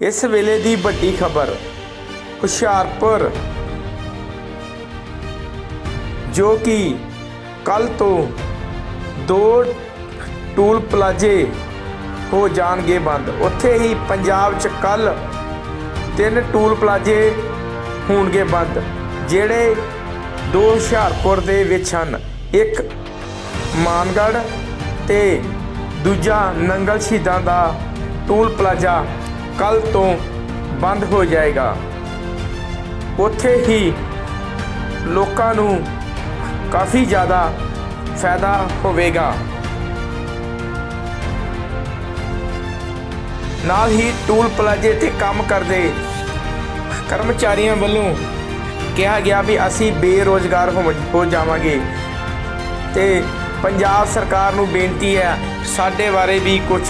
ਇਸ ਵੇਲੇ ਦੀ ਵੱਡੀ ਖਬਰ, ਹੁਸ਼ਿਆਰਪੁਰ, ਜੋ ਕਿ ਕੱਲ ਤੋਂ ਦੋ ਟੂਲ ਪਲਾਜ਼ੇ ਹੋ ਜਾਣਗੇ ਬੰਦ। ਉੱਥੇ ਹੀ ਪੰਜਾਬ 'ਚ ਕੱਲ ਤਿੰਨ ਟੂਲ ਪਲਾਜ਼ੇ ਹੋਣਗੇ ਬੰਦ, ਜਿਹੜੇ ਦੋ ਹੁਸ਼ਿਆਰਪੁਰ ਦੇ ਵਿੱਚ ਹਨ। ਇੱਕ ਮਾਨਗੜ੍ਹ ਤੇ ਦੂਜਾ ਨੰਗਲ ਸ਼ਹੀਦਾਂ ਦਾ ਟੂਲ ਪਲਾਜ਼ਾ ਕੱਲ ਤੋਂ ਬੰਦ ਹੋ ਜਾਏਗਾ। ਉੱਥੇ ਹੀ ਲੋਕਾਂ ਨੂੰ ਕਾਫੀ ਜ਼ਿਆਦਾ ਫਾਇਦਾ ਹੋਵੇਗਾ। ਨਾਲ ਹੀ ਟੂਲ ਪਲਾਜ਼ੇ ਤੇ ਕੰਮ ਕਰਦੇ ਕਰਮਚਾਰੀਆਂ ਵੱਲੋਂ ਕਿਹਾ ਗਿਆ ਵੀ ਅਸੀਂ ਬੇਰੋਜ਼ਗਾਰ ਹੋ ਹੋ ਜਾਵਾਂਗੇ। ਤੇ ਪੰਜਾਬ ਸਰਕਾਰ ਨੂੰ ਬੇਨਤੀ ਹੈ, ਸਾਡੇ ਬਾਰੇ ਵੀ ਕੁਝ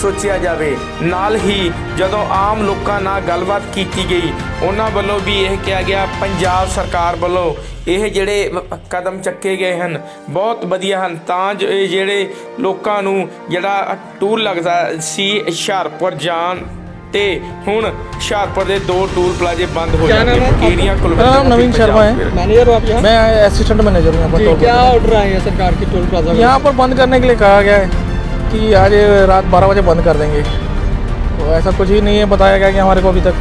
ਸੋਚਿਆ ਜਾਵੇ ਨਾਲ ਹੀ ਜਦੋਂ ਆਮ ਲੋਕਾਂ ਨਾਲ ਗੱਲਬਾਤ ਕੀਤੀ ਗਈ ਉਹਨਾਂ ਵੱਲੋਂ ਵੀ ਇਹ ਕਿਹਾ ਗਿਆ ਪੰਜਾਬ ਸਰਕਾਰ ਵੱਲੋਂ ਇਹ ਜਿਹੜੇ ਕਦਮ ਚੱਕੇ ਗਏ ਹਨ ਬਹੁਤ ਵਧੀਆ ਹਨ ਤਾਂ ਜੋ ਇਹ ਜਿਹੜੇ ਲੋਕਾਂ ਨੂੰ ਜਿਹੜਾ ਟੂਰ ਲੱਗਦਾ ਸੀ ਹੁਸ਼ਿਆਰਪੁਰ ਜਾਣ ਤੇ ਹੁਣ ਹੁਸ਼ਿਆਰਪੁਰ ਦੇ ਦੋ ਟੂਲ ਪਲਾਜ਼ੇ ਬੰਦ ਹੋ ਕਿਆ ਜਾਣਗੇ ਨਾਮ है ਕਿਹੜੀਆਂ मेरा नाम नवीन शर्मा है मैनेजर हो आप यहाँ मैं असिस्टेंट मैनेजर हूँ यहाँ पर जी टोल क्या ऑर्डर आए हैं सरकार की टोल प्लाजा प्लाजा। यहाँ पर बंद करने के लिए कहा गया है कि आज रात 12 बजे बंद कर देंगे। तो ऐसा कुछ ही नहीं है बताया गया कि हमारे को अभी तक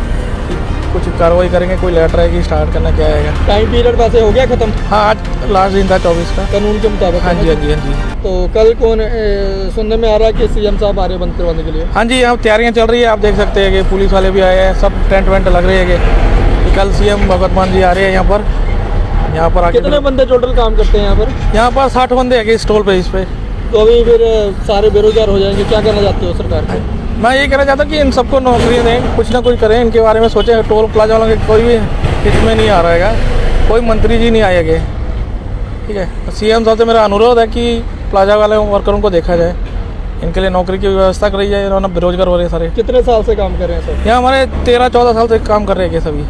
कुछ कार्रवाई करेंगे कोई लेटर है कि स्टार्ट करना क्या आएगा। टाइम पीरियड वैसे हो गया खत्म? हाँ आज लास्ट दिन था चौबीस का। कानून के मुताबिक। हाँ जी हाँ जी हाँ जी। तो कल कौन ए, सुनने में आ रहा है कि सीएम साहब आ रहे बंद करवाने के लिए? हाँ जी यहाँ तैयारियाँ चल रही है आप देख सकते हैं कि पुलिस वाले भी आए हैं सब टेंट वेंट लग रहे हैं कि कल सीएम भगवत मान जी आ रहे हैं यहाँ पर। यहाँ पर आके कितने बंदे टोटल काम करते हैं यहाँ पर? यहाँ पर साठ बंदे हैं स्टॉल पे इस पे। तो अभी फिर सारे बेरोजगार हो जाएँगे। क्या करना चाहते हो सरकार को मैं ये कहना चाहता हूँ कि इन सबको नौकरी दें कुछ ना कुछ करें इनके बारे में सोचें। टोल प्लाजा वालों के कोई भी हित में नहीं आ रहेगा कोई मंत्री जी नहीं आएँगे ठीक है? सीएम साहब से मेरा अनुरोध है कि प्लाजा वाले वर्करों को देखा जाए। इनके लिए नौकरी की व्यवस्था करी जाए इन्होंने बेरोजगार हो रहे हैं सारे। कितने साल से काम कर रहे हैं सर? यहाँ हमारे तेरह चौदह साल से काम कर रहे हैं सभी।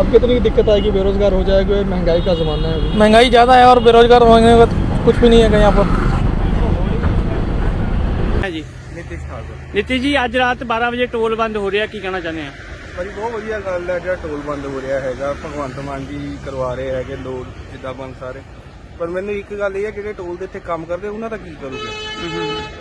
अब कितनी दिक्कत आएगी? बेरोजगार हो जाएगा महँगाई का जमाना है महँगाई ज़्यादा है और बेरोजगार होने का कुछ भी नहीं है यहाँ पर ਹੈ ਜੀ ਨਿਤਿਸ਼ ਜੀ ਅੱਜ ਰਾਤ 12 ਵਜੇ ਟੋਲ ਬੰਦ ਹੋ ਰਿਹਾ ਕੀ ਕਹਿਣਾ ਚਾਹੁੰਦੇ ਆ ਭਾਜੀ ਬਹੁਤ ਵਧੀਆ ਗੱਲ ਹੈ ਜਿਹੜਾ ਟੋਲ ਬੰਦ ਹੋ ਰਿਹਾ ਹੈਗਾ ਭਗਵੰਤ ਮਾਨ ਜੀ ਕਰਵਾ ਰਹੇ ਹੈਗੇ ਲੋਕ ਜਿੱਦਾਂ ਬੰਦ ਸਾਰੇ ਪਰ ਮੈਨੂੰ ਇੱਕ ਗੱਲ ਇਹ ਹੈ ਜਿਹੜੇ ਟੋਲ ਦੇ ਇੱਥੇ ਕੰਮ ਕਰਦੇ ਉਹਨਾਂ ਦਾ ਕੀ ਕਰੂਗੇ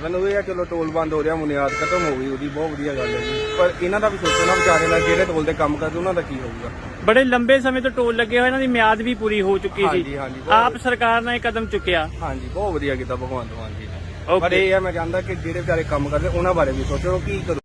ਮੈਨੂੰ ਇਹ ਹੈ ਚਲੋ ਟੋਲ ਬੰਦ ਹੋ ਰਿਹਾ ਮੁਨਿਆਦ ਖਤਮ ਹੋ ਗਈ ਉਹਦੀ ਬਹੁਤ ਵਧੀਆ ਗੱਲ ਹੈ ਜੀ ਪਰ ਇਹਨਾਂ ਦਾ ਵੀ ਸੋਚੋ ਨਾ ਵਿਚਾਰੇ ਨਾਲ ਜਿਹੜੇ ਟੋਲ ਤੇ ਕੰਮ ਕਰਦੇ ਉਹਨਾਂ ਦਾ ਕੀ ਹੋਊਗਾ ਬੜੇ ਲੰਬੇ ਸਮੇਂ ਤੋਂ ਟੋਲ ਲੱਗੇ ਹੋਏ ਇਹਨਾਂ ਦੀ ਮਿਆਦ ਵੀ ਪੂਰੀ ਹੋ ਚੁੱਕੀ ਸੀ। ਹਾਂਜੀ, ਬਹੁਤ ਆਪ ਸਰਕਾਰ ਨੇ ਇਹ ਕਦਮ ਚੁੱਕਿਆ। ਹਾਂਜੀ ਬਹੁਤ ਵਧੀਆ ਕੀਤਾ ਭਗਵੰਤ ਮਾਨ ਜੀ ਨੇ। Okay. ਪਰ ਇਹ ਹੈ ਮੈਂ ਚਾਹੁੰਦਾ ਕਿ ਜਿਹੜੇ ਵਿਚਾਰੇ ਕੰਮ ਕਰਦੇ ਉਹਨਾਂ ਬਾਰੇ ਵੀ ਸੋਚੋ ਕੀ ਕਰੂ